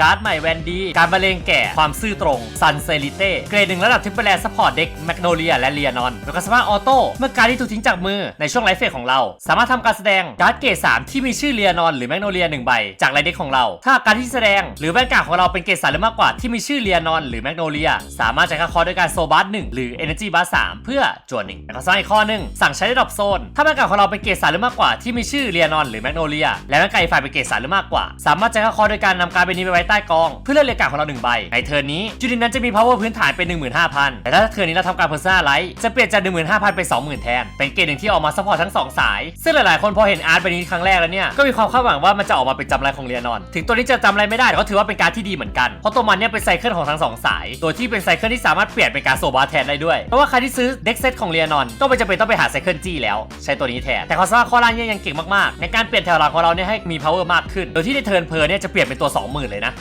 การ์ดใหม่แวนดีการบรรเลงแก่ความซื่อตรงซันเซริเต้เกรดหนึ่งระดับทิปเปอร์แลนด์ซัพพอร์ตเด็กแมกโนเลียและเลียนอนแล้วก็สามารถออโต้เมื่อการที่ถูกทิ้งจากมือในช่วงไลฟ์เฟสของเรา สามารถทำการแสดงการ์ดเกรด3ที่มีชื่อเลียนอนหรือแมกโนเลียหนึ่งใบ จากไลเด็กของเรา ถ้าการที่แสดงหรือแวนการ์ดของเราเป็นเกรดสามหรือมากกว่าที่มีชื่อเลียนอนหรือแมกโนเลียสามารถจ่ายค่าคอร์ด้วยการโซบัสหนึ่งหรือ Energy Bar 3เพื่อจวนหนึ่งแล้วก็สร้างอีกข้อหนึ่งสั่งใช้ได้ดรอปโซนถ้าแวนการ์ดของเราเป็นเกรดสามหรือมากกว่าที่มีชื่อเลียนอนหรือแมกโนเลียและแวนการ์ดอีกฝ่ายเป็นเกรดสามหรือมากกว่า สามารถจ่ายค่าคอร์โดยการนำการ์ดใบนี้ไปไว้ใต้กอง เพื่อเลือกเรียกการ์ดของเราหนึ่งใบ ในเทิร์นนี้จุดินนั้นจะมี power พื้นฐานเป็น 15,000 แต่ถ้าเทิร์นนี้เราทำการ personal light จะเปลี่ยนจาก 15,000 เป็น 20,000 แทน เป็นเกรดหนึ่งที่ออกมาซัพพอร์ตทั้งสองสาย ซึ่งหลายๆ คนพอเห็นอาร์ตใบนี้ครั้งแรกแล้วเนี่ยก็มีความคาดหวังว่ามันจะออกมาเป็นจำไรของเรียนอน ถึงตัวนี้จะจำอะไรไม่ได้แต่ก็ถือว่าเป็นการที่ดีเหมือนกันเพราะตัวมันเนี่ยเป็นไซเคิลของทั้งสองสายโดยที่เป็นไซเคิลที่สามารถเปลี่ยนเป็นการโซบาแทนได้ด้วยเพราะว่าใครที่ซื้อเด็กเซตของเรียนอนก็ไม่จำเป็นต้องไปหาไซเคิลจี้แล้วใช้ตัวนี้แทนแต่ควาสามารถข้อล่างเนี่ยยังเก่งมากๆ ในการเปลี่ยนแถวหลังของเราเนี่ยให้มี power มากขึ้น โดยที่ในเทิร์นเพลเนี่ยจะเปลี่ยนเป็นตัว 20,000 เลยนะ